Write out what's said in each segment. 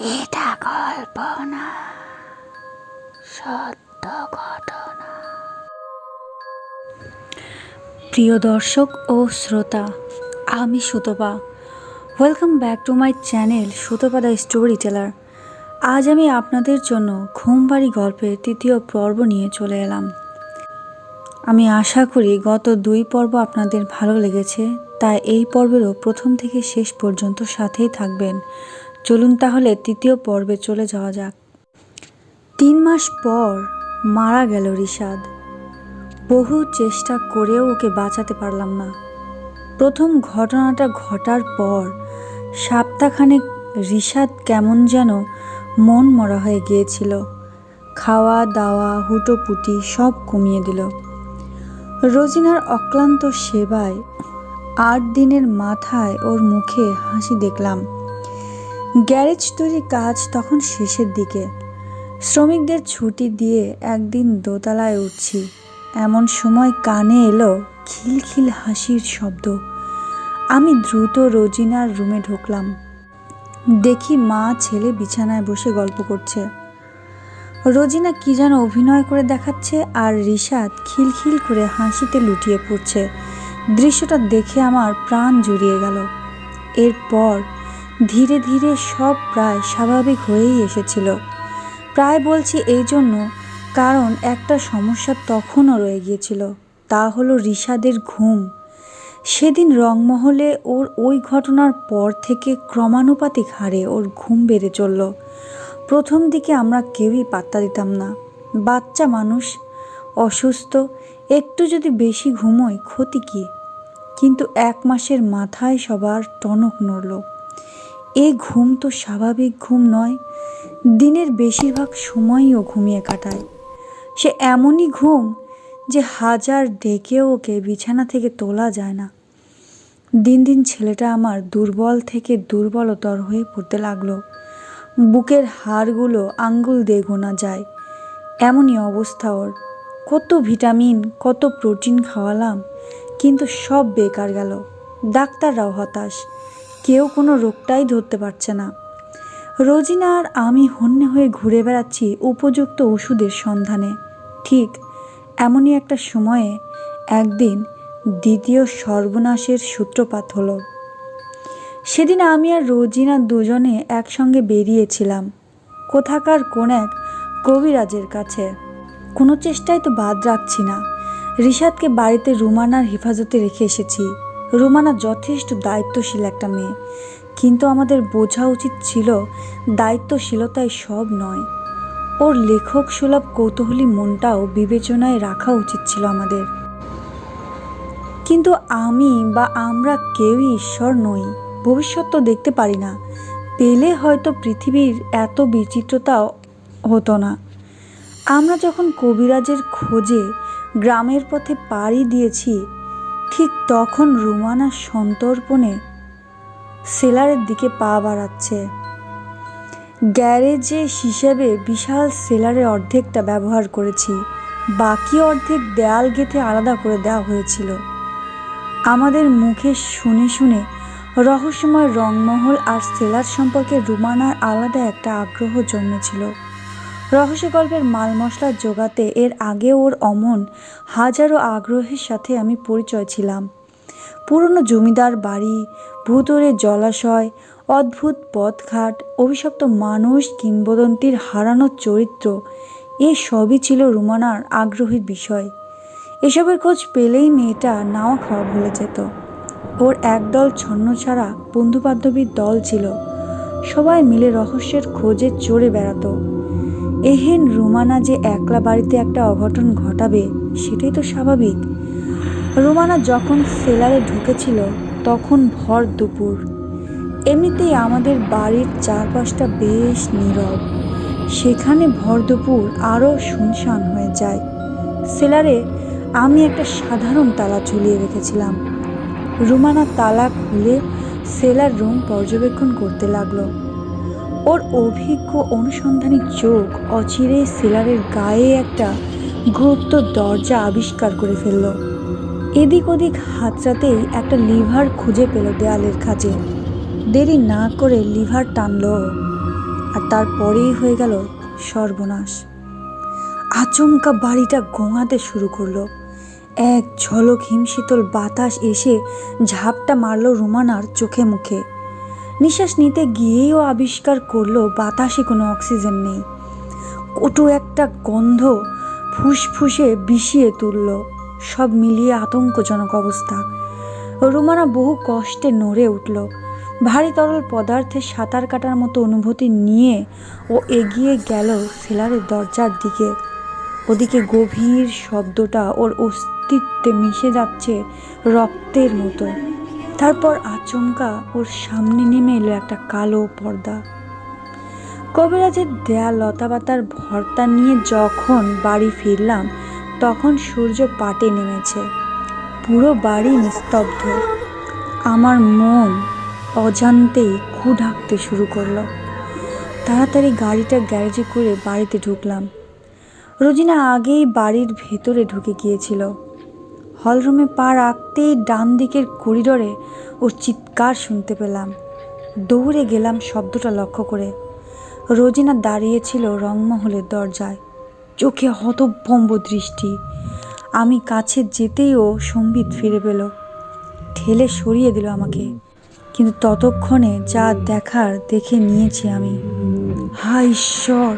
এটা কল্পনা, সত্য ঘটনা। প্রিয় দর্শক ও শ্রোতা, আমি Sutapa. Welcome back to my channel Sutapa the storyteller আজ আমি আপনাদের জন্য ঘুমবাড়ি গল্পের তৃতীয় পর্ব নিয়ে চলে এলাম। আমি আশা করি গত দুই পর্ব আপনাদের ভালো লেগেছে, তাই এই পর্বেরও প্রথম থেকে শেষ পর্যন্ত সাথেই থাকবেন। চলুন তাহলে তৃতীয় পর্বে চলে যাওয়া যাক। তিন মাস পর মারা গেল রিশাদ। বহু চেষ্টা করেও ওকে বাঁচাতে পারলাম না। প্রথম ঘটনাটা ঘটার পর সপ্তাহখানেক রিশাদ কেমন যেন মন মরা হয়ে গিয়েছিল। খাওয়া, দাওয়া, হুটোপুটি সব কমিয়ে দিল। রোজিনার অক্লান্ত সেবায় আট দিনের মাথায় ওর মুখে হাসি দেখলাম। গ্যারেজ তৈরি কাজ তখন শেষের দিকে। শ্রমিকদের ছুটি দিয়ে একদিন দোতলায় উঠছি। এমন সময় কানে এলো খিলখিল হাসির শব্দ। আমি দ্রুত রোজিনার রুমে ঢুকলাম। দেখি মা ছেলে বিছানায় বসে গল্প করছে। রোজিনা কি যেন অভিনয় করে দেখাচ্ছে আর রিশাদ খিলখিল করে হাসিতে লুটিয়ে পড়ছে। দৃশ্যটা দেখে আমার প্রাণ জুড়িয়ে গেল। এরপর ধীরে ধীরে সব প্রায় স্বাভাবিক হয়েই এসেছিল। প্রায় বলছি এই জন্য, কারণ একটা সমস্যা তখনও রয়ে গিয়েছিল, তা হলো রিশাদের ঘুম। সেদিন রংমহলে ওর ওই ঘটনার পর থেকে ক্রমানুপাতিক হারে ওর ঘুম বেড়ে চলল। প্রথম দিকে আমরা কেউই পাত্তা দিতাম না। বাচ্চা মানুষ, অসুস্থ, একটু যদি বেশি ঘুমোয় ক্ষতি কী? কিন্তু এক মাসের মাথায় সবার টনক নড়ল। এ ঘুম তো স্বাভাবিক ঘুম নয়, দিনের বেশিরভাগ সময়ই ও ঘুমিয়ে কাটায়। সে এমনই ঘুম যে হাজার ডেকেও ওকে বিছানা থেকে তোলা যায় না। দিন দিন ছেলেটা আমার দুর্বল থেকে দুর্বলতর হয়ে পড়তে লাগল। বুকের হাড়গুলো আঙ্গুল দিয়ে গোনা যায়। এমনই অবস্থা ওর। কত ভিটামিন, কত প্রোটিন খাওয়ালাম, কিন্তু সব বেকার গেল। ডাক্তাররাও হতাশ। কেউ কোনো রোগটাই ধরতে পারছে না। রোজিনা আর আমি হন্যে হয়ে ঘুরে বেড়াচ্ছি উপযুক্ত ওষুধের সন্ধানে। ঠিক এমনই একটা সময়ে একদিন দ্বিতীয় সর্বনাশের সূত্রপাত হলো। সেদিন আমি আর রোজিনা দুজনে একসঙ্গে বেরিয়েছিলাম। কোথাকার কোন এক কবিরাজের কাছে। কোনো চেষ্টাই তো বাদ রাখছি না। রিশাদকে বাড়িতে রুমানার হেফাজতে রেখে এসেছি। রুমানা যথেষ্ট দায়িত্বশীল একটা মেয়ে। কিন্তু আমাদের বোঝা উচিত ছিল দায়িত্বশীলতায় সব নয়। ওর লেখক সুলভ কৌতূহলী মনটাও বিবেচনায় রাখা উচিত ছিল আমাদের। কিন্তু আমি বা আমরা কেউই ঈশ্বর নই, ভবিষ্যৎ তো দেখতে পারি না। পেলে হয়তো পৃথিবীর এত বিচিত্রতা হতো না। আমরা যখন কবিরাজের খোঁজে গ্রামের পথে পাড়ি দিয়েছি ঠিক তখন রুমানা সন্তর্পণে সেলারের দিকে পা বাড়াচ্ছে। গ্যারেজে হিসেবে বিশাল সেলারের অর্ধেকটা ব্যবহার করেছি। বাকি অর্ধেক দেয়াল গেঁথে আলাদা করে দেওয়া হয়েছিল। আমাদের মুখে শুনে শুনে রহস্যময় রংমহল আর সেলার সম্পর্কে রুমানার আলাদা একটা আগ্রহ জন্মেছিল। রহস্য গল্পের মাল মশলা জোগাতে এর আগে ওর অমন হাজারো আগ্রহের সাথে আমি পরিচয় ছিলাম। পুরনো জমিদার বাড়ি, ভূতরে জলাশয়, অদ্ভুত পথঘাট, অভিশপ্ত মানুষ, কিংবদন্তির হারানো চরিত্র, এ সবই ছিল রুমানার আগ্রহের বিষয়। এসবের খোঁজ পেলেই মেয়েটা নাওয়া খাওয়া ভুলে যেত। ওর একদল ছন্ন ছাড়া বন্ধুবান্ধবীর দল ছিল। সবাই মিলে রহস্যের খোঁজে চড়ে বেড়াতো। এহেন রুমানা যে একলা বাড়িতে একটা অঘটন ঘটাবে, সেটাই তো স্বাভাবিক। রুমানা যখন সেলারে ঢুকেছিল, তখন ভর দুপুর। এমনিতেই আমাদের বাড়ির চারপাশটা বেশ নীরব। সেখানে ভর দুপুর আরও শুনশান হয়ে যায়। সেলারে আমি একটা সাধারণ তালা ঝুলিয়ে রেখেছিলাম। রুমানা তালা খুলে সেলার রুম পর্যবেক্ষণ করতে লাগল। ওর অভিজ্ঞ অনুসন্ধানী চোখ অচিরে সেলারের গায়ে একটা গুপ্ত দরজা আবিষ্কার করে ফেলল। এদিক ওদিক হাতড়াতেই একটা লিভার খুঁজে পেল দেয়ালের খাঁজে দেরি না করে লিভার টানল। আর তারপরেই হয়ে গেল সর্বনাশ। আচমকা বাড়িটা গোঙাতে শুরু করল। এক ঝলক হিমশীতল বাতাস এসে ঝাপটা মারল রুমানার চোখে মুখে। নিঃশ্বাস নিতে গিয়েও আবিষ্কার করল বাতাসে কোনো অক্সিজেন নেই। কটু একটা গন্ধ ফুসফুসে বিষিয়ে তুলল। সব মিলিয়ে আতঙ্কজনক অবস্থা। রুমানা বহু কষ্টে নড়ে উঠল। ভারী তরল পদার্থে সাঁতার কাটার মতো অনুভূতি নিয়ে ও এগিয়ে গেল সেলারের দরজার দিকে। ওদিকে গভীর শব্দটা ওর অস্তিত্বে মিশে যাচ্ছে রক্তের মতো। তারপর আচমকা ওর সামনে নেমে এলো একটা কালো পর্দা। কবিরাজের দেয়া লতাপাতার ভর্তা নিয়ে যখন বাড়ি ফিরলাম, তখন সূর্য পাটে নেমেছে। পুরো বাড়ি নিস্তব্ধ। আমার মন অজান্তেই খু ঢাকতে শুরু করল। তাড়াতাড়ি গাড়িটা গ্যারেজে করে বাড়িতে ঢুকলাম। রোজিনা আগেই বাড়ির ভেতরে ঢুকে গিয়েছিল। হলরুমে পা রাখতেই ডান দিকের করিডোরে ওর চিৎকার শুনতে পেলাম। দৌড়ে গেলাম শব্দটা লক্ষ্য করে। রোজিনা দাঁড়িয়েছিল রংমহলের দরজায়। চোখে হতভম্ব দৃষ্টি। আমি কাছে যেতেই ও সম্বিত ফিরে পেল। ঠেলে সরিয়ে দিল আমাকে। কিন্তু ততক্ষণে যা দেখার দেখে নিয়েছি আমি। হায় ঈশ্বর!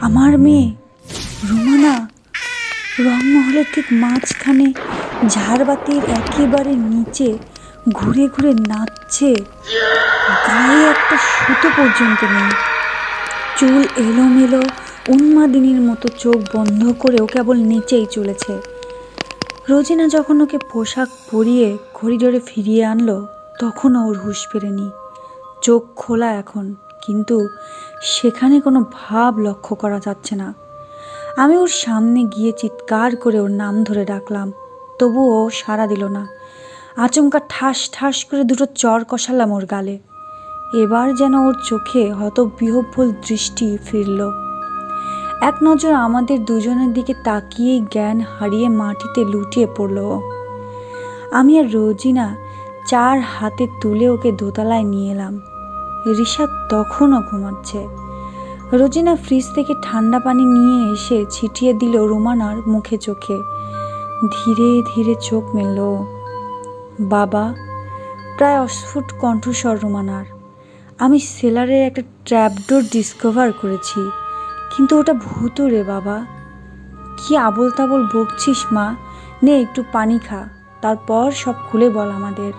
আমার মেয়ে! রুমানা! রংমহলের ঠিক মাঝখানে ঝাড়বাতির একেবারে নিচে ঘুরে ঘুরে নাচছে। গায়ে একটা সুতো পর্যন্ত নেই। চুল এলোমেলো, উন্মাদিনীর মতো চোখ বন্ধ করেও কেবল নিচেই চলেছে। রোজিনা যখন ওকে পোশাক পরিয়ে করিডোরে ফিরিয়ে আনলো, তখনও ওর হুঁশ ফেরেনি। চোখ খোলা এখন, কিন্তু সেখানে কোনো ভাব লক্ষ্য করা যাচ্ছে না। আমি ওর সামনে গিয়ে চিৎকার করে ওর নাম ধরে ডাকলাম। তবুও সাড়া দিল না। আচমকা ঠাস ঠাস করে দুটো চর কষালাম ওর গালে। এবার যেন ওর চোখে হত বিহব্বল দৃষ্টি ফিরল। এক নজর আমাদের দুজনের দিকে তাকিয়েই জ্ঞান হারিয়ে মাটিতে লুটিয়ে পড়ল। আমি আর রোজিনা চার হাতে তুলে ওকে দোতলায় নিয়ে এলাম। ঋষাদ তখনও ঘুমাচ্ছে। রোজিনা ফ্রিজ থেকে ঠান্ডা পানি নিয়ে এসে ছিটিয়ে দিল রুমানার মুখে চোখে। ধীরে ধীরে চোখ মেলল। বাবা, প্রায় অস্ফুট কণ্ঠস্বর রুমানার। আমি সেলারের একটা ট্র্যাপডোর ডিসকভার করেছি। কিন্তু ওটা ভূত রে বাবা। কি আবল তাবল বকছিস মা? নে, একটু পানি খা। তারপর সব খুলে বল আমাদের।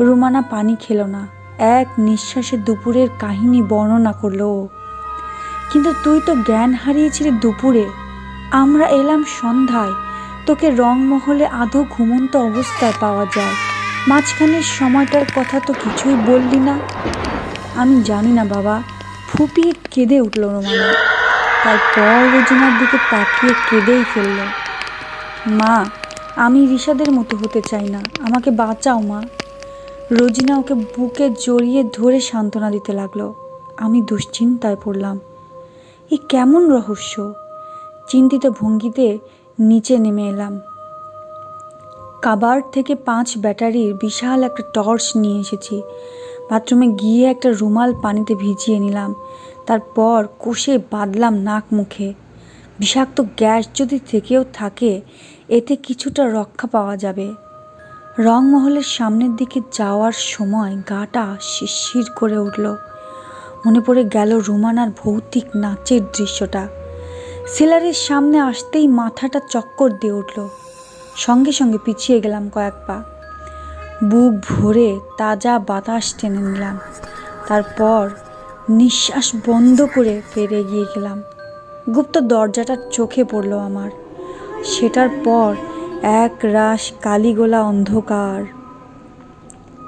রুমানা পানি খেলো না। এক নিঃশ্বাসে দুপুরের কাহিনী বর্ণনা করল কিন্তু তুই তো জ্ঞান হারিয়েছিলি দুপুরে। আমরা এলাম সন্ধ্যায়। তোকে রংমহলে আধো ঘুমন্ত অবস্থায় পাওয়া যায়। মাঝখানের সময়টার কথা তো কিছুই বললি না। আমি জানি না বাবা, ফুপিয়ে কেঁদে উঠল রোমানা। তারপর রোজিনার দিকে তাকিয়ে কেঁদেই ফেলল। মা, আমি ঋষাদের মতো হতে চাই না। আমাকে বাঁচাও মা। রোজিনা ওকে বুকে জড়িয়ে ধরে সান্ত্বনা দিতে লাগল। আমি দুশ্চিন্তায় পড়লাম। এ কেমন রহস্য? চিন্তিত ভঙ্গিতে নিচে নেমে এলাম। কাবার থেকে পাঁচ ব্যাটারির বিশাল একটা টর্চ নিয়ে এসেছি। বাথরুমে গিয়ে একটা রুমাল পানিতে ভিজিয়ে নিলাম। তারপর কষে বাঁধলাম নাক মুখে। বিষাক্ত গ্যাস যদি থেকেও থাকে, এতে কিছুটা রক্ষা পাওয়া যাবে। রংমহলের সামনের দিকে যাওয়ার সময় গাটা শিরশির করে উঠল। মনে পড়ে গেল রুমানার ভৌতিক নাচের দৃশ্যটা। সেলারের সামনে আসতেই মাথাটা চক্কর দিয়ে উঠল। সঙ্গে সঙ্গে পিছিয়ে গেলাম কয়েক পা। বুক ভরে তাজা বাতাস টেনে নিলাম। তারপর নিঃশ্বাস বন্ধ করে ফের এগিয়ে গেলাম। গুপ্ত দরজাটা চোখে পড়ল আমার। সেটার পর এক রাশ কালিগোলা অন্ধকার।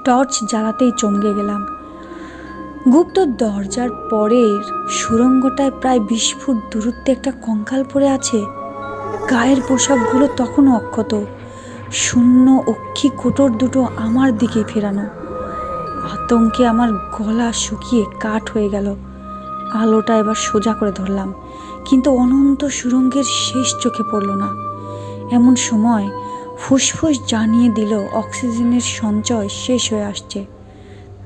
টর্চ জ্বালাতেই চমকে গেলাম। গুপ্ত দরজার পরের সুরঙ্গটায় প্রায় বিশ ফুট দূরত্বে একটা কঙ্কাল পড়ে আছে। গায়ের পোশাকগুলো তখনও অক্ষত। শূন্য অক্ষি কোটর দুটো আমার দিকে ফেরানো। আতঙ্কে আমার গলা শুকিয়ে কাঠ হয়ে গেল। আলোটা এবার সোজা করে ধরলাম, কিন্তু অনন্ত সুরঙ্গের শেষ চোখে পড়ল না। এমন সময় ফুসফুস জানিয়ে দিল, অক্সিজেনের সঞ্চয় শেষ হয়ে আসছে।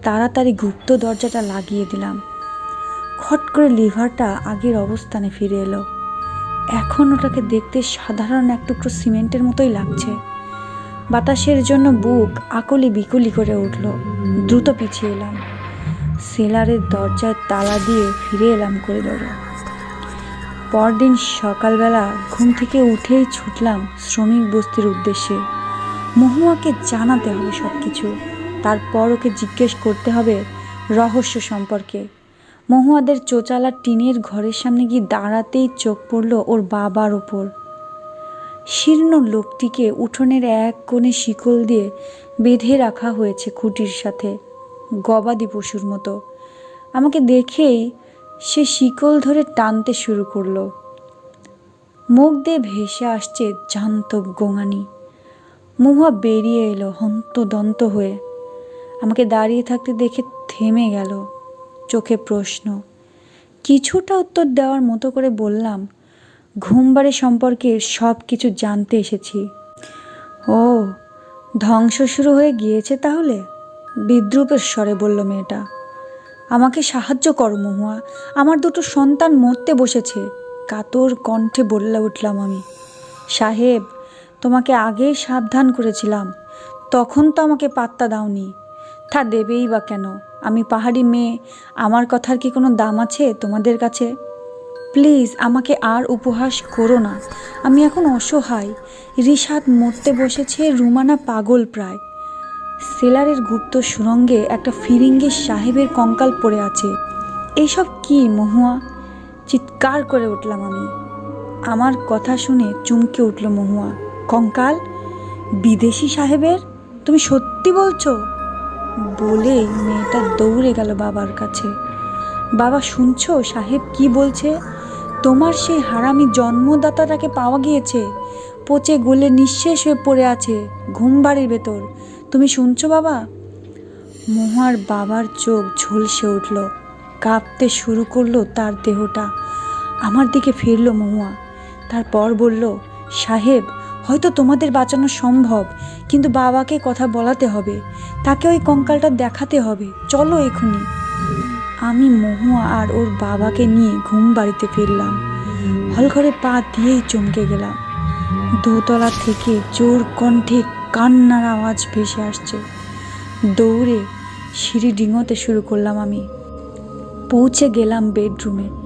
তাড়াতাড়ি গুপ্ত দরজাটা লাগিয়ে দিলাম। খট করে লিভারটা আগের অবস্থানে ফিরে এলো। এখন ওটাকে দেখতে সাধারণ এক টুকরো সিমেন্টের মতোই লাগছে। বাতাসের জন্য বুক আকলি বিকলি করে উঠল। দ্রুত পিছিয়ে এলাম। সেলারের দরজায় তালা দিয়ে ফিরে এলাম করে করিডোরে। পরদিন সকালবেলা ঘুম থেকে উঠেই ছুটলাম শ্রমিক বস্তির উদ্দেশ্যে। মহুয়াকে জানাতে হবে সব কিছু তারপর ওকে জিজ্ঞেস করতে হবে রহস্য সম্পর্কে। মহুয়াদের চোচালা টিনের ঘরের সামনে গিয়ে দাঁড়াতেই চোখ পড়ল ওর বাবার ওপর শীর্ণ লোকটিকে উঠোনের এক কোণে শিকল দিয়ে বেঁধে রাখা হয়েছে খুঁটির সাথে, গবাদি পশুর মতো। আমাকে দেখেই সে শিকল ধরে টানতে শুরু করল। মুখ দিয়ে ভেসে আসছে জান্তব গোঙানি। মুহা বেরিয়ে এলো হন্তদন্ত হয়ে। আমাকে দাঁড়িয়ে থাকতে দেখে থেমে গেল চোখে প্রশ্ন। কিছুটা উত্তর দেওয়ার মতো করে বললাম ঘুমবারে সম্পর্কে সব কিছু জানতে এসেছি। ও, ধ্বংস শুরু হয়ে গিয়েছে তাহলে? বিদ্রুপের স্বরে বলল মেয়েটা, আমাকে সাহায্য করো মহুয়া, আমার দুটো সন্তান মরতে বসেছে। কাতর কণ্ঠে বললে উঠলাম আমি, সাহেব, তোমাকে আগেই সাবধান করেছিলাম, তখন তো আমাকে পাত্তা দাওনি। তা দেবেই বা কেন? আমি পাহাড়ি মেয়ে, আমার কথার কি কোনো দাম আছে তোমাদের কাছে? প্লিজ, আমাকে আর উপহাস করো না। আমি এখন অসহায়। রিশাদ মরতে বসেছে রুমানা পাগল প্রায়। সেলারের গুপ্ত সুরঙ্গে একটা ফিরিঙ্গি সাহেবের কঙ্কাল পড়ে আছে। এইসব কি মহুয়া? চিৎকার করে উঠলাম আমি। আমার কথা শুনে চমকে উঠল মহুয়া। কঙ্কাল? বিদেশি সাহেবের? তুমি সত্যি বলছো? বলেই মেয়েটা দৌড়ে গেল বাবার কাছে। বাবা, শুনছো? সাহেব কি বলছে? তোমার সেই হারামি জন্মদাতাটাকে পাওয়া গিয়েছে। পচে গলে নিঃশেষ হয়ে পড়ে আছে ঘুম বাড়ির ভেতর। তুমি শুনছো বাবা? মহুয়ার বাবার চোখ ঝলসে উঠল। কাঁপতে শুরু করল তার দেহটা। আমার দিকে ফিরল মহুয়া। তারপর বলল, সাহেব, হয়তো তোমাদের বাঁচানো সম্ভব, কিন্তু বাবাকে কথা বলাতে হবে। তাকে ওই কঙ্কালটা দেখাতে হবে। চলো এখুনি। আমি মহুয়া আর ওর বাবাকে নিয়ে ঘুম বাড়িতে ফিরলাম। হলঘরে পা দিয়েই চমকে গেলাম। দোতলা থেকে জোর কণ্ঠে কান্নার আওয়াজ ভেসে আসছে। দৌড়ে সিঁড়ি ডিঙোতে শুরু করলাম আমি। পৌঁছে গেলাম বেডরুমে।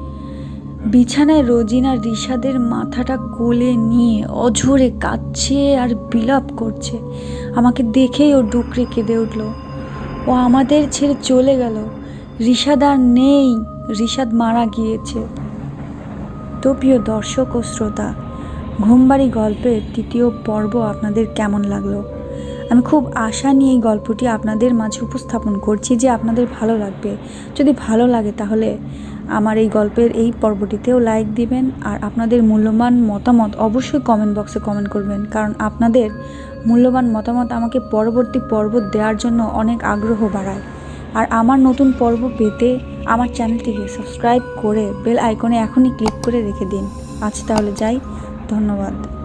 বিছানায় রোজিনা রিশাদের মাথাটা কোলে নিয়ে অঝরে কাঁদছে আর বিলাপ করছে। আমাকে দেখেই ও ডুকরে কেঁদে উঠল। ও আমাদের ছেড়ে চলে গেল। রিশাদ আর নেই। রিশাদ মারা গিয়েছে। তো প্রিয় দর্শক ও শ্রোতা, ঘুমবাড়ি গল্পের তৃতীয় পর্ব আপনাদের কেমন লাগল? আমি খুব আশা নিয়ে এই গল্পটি আপনাদের মাঝে উপস্থাপন করছি যে আপনাদের ভালো লাগবে। যদি ভালো লাগে তাহলে আমার এই গল্পের এই পর্বটিতেও লাইক দিবেন আর আপনাদের মূল্যবান মতামত অবশ্যই কমেন্ট বক্সে কমেন্ট করবেন। কারণ আপনাদের মূল্যবান মতামত আমাকে পরবর্তী পর্ব দেওয়ার জন্য অনেক আগ্রহ বাড়ায়। আর আমার নতুন পর্ব পেতে আমার চ্যানেলটিকে সাবস্ক্রাইব করে বেল আইকনে এখনই ক্লিক করে রেখে দিন। আজ তাহলে যাই, ধন্যবাদ।